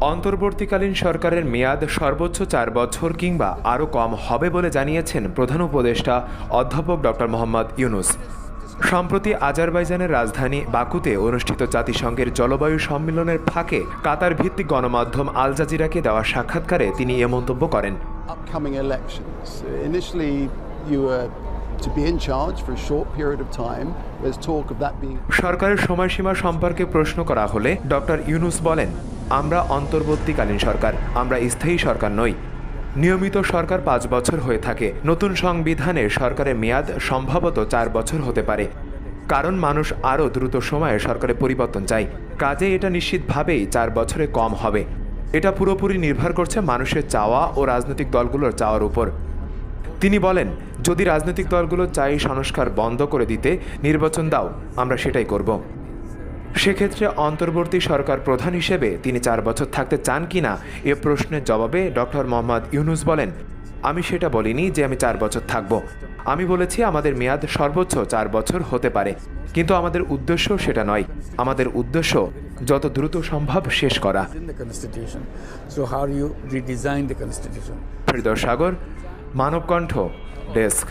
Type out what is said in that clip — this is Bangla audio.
অন্তর্বর্তীকালীন সরকারের মেয়াদ সর্বোচ্চ চার বছর কিংবা আরও কম হবে বলে জানিয়েছেন প্রধান উপদেষ্টা অধ্যাপক ডক্টর মোহাম্মদ ইউনুস। সম্প্রতি আজারবাইজানের রাজধানী বাকুতে অনুষ্ঠিত জাতিসংঘের জলবায়ু সম্মেলনের ফাঁকে কাতার ভিত্তিক গণমাধ্যম আল জাজিরাকে দেওয়া সাক্ষাৎকারে তিনি এ মন্তব্য করেন। সরকারের সময়সীমা সম্পর্কে প্রশ্ন করা হলে ডক্টর ইউনুস বলেন আমরা অন্তর্বর্তীকালীন সরকার, আমরা স্থায়ী সরকার নই। নিয়মিত সরকার পাঁচ বছর হয়ে থাকে। নতুন সংবিধানে সরকারের মেয়াদ সম্ভবত চার বছর হতে পারে। কারণ মানুষ আরও দ্রুত সময়ে সরকারের পরিবর্তন চায়। কাজে এটা নিশ্চিতভাবেই চার বছরে কম হবে। এটা পুরোপুরি নির্ভর করছে মানুষের চাওয়া ও রাজনৈতিক দলগুলোর চাওয়ার উপর। তিনি বলেন, যদি রাজনৈতিক দলগুলো চাই সংস্কার বন্ধ করে দিতে নির্বাচন দাও, আমরা সেটাই করব। সেক্ষেত্রে অন্তর্বর্তী সরকার প্রধান হিসেবে তিনি চার বছর থাকতে চান কিনা এ প্রশ্নের জবাবে ডক্টর মোহাম্মদ ইউনুস বলেন, আমি সেটা বলিনি যে আমি চার বছর থাকব। আমি বলেছি আমাদের মেয়াদ সর্বোচ্চ চার বছর হতে পারে। কিন্তু আমাদের উদ্দেশ্য সেটা নয়। আমাদের উদ্দেশ্য যত দ্রুত সম্ভব শেষ করা। constitution? সাগর, মানবকণ্ঠ, ডেস্ক।